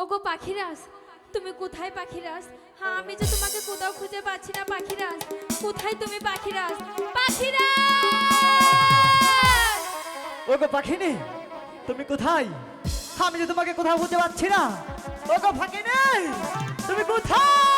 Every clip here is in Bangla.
ওগো পাখিরাজ, তুমি কোথায় পাখিরাজ? হ্যাঁ আমি যে তোমাকে কোথাও খুঁজে পাচ্ছি না, পাখিরাজ। কোথায় তুমি পাখিরাজ? পাখিরাজ! ওগো পাখিনি, তুমি কোথায়? হ্যাঁ, আমি যে তোমাকে কোথাও খুঁজে পাচ্ছি না। ওগো পাখিনি, তুমি কোথায়?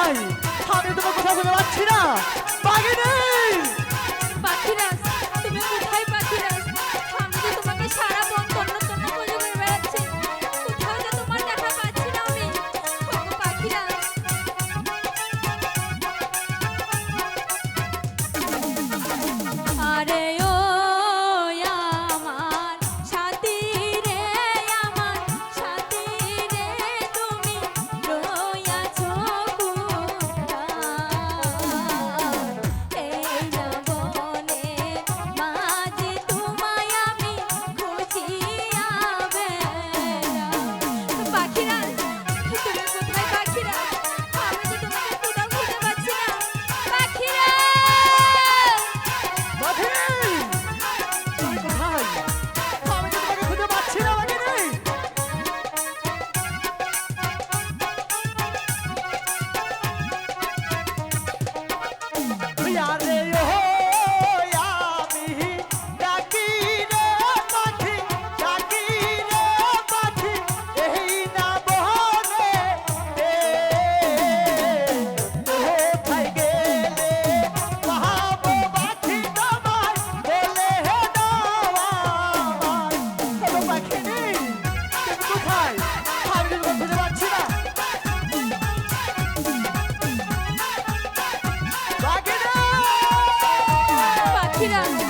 ভাই আমি তোমার কথা বলতে পারছি না Yeah.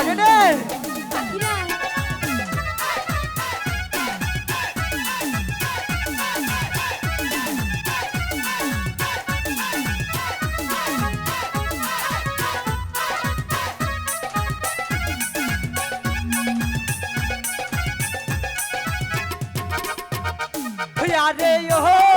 লাগে রে আরে ও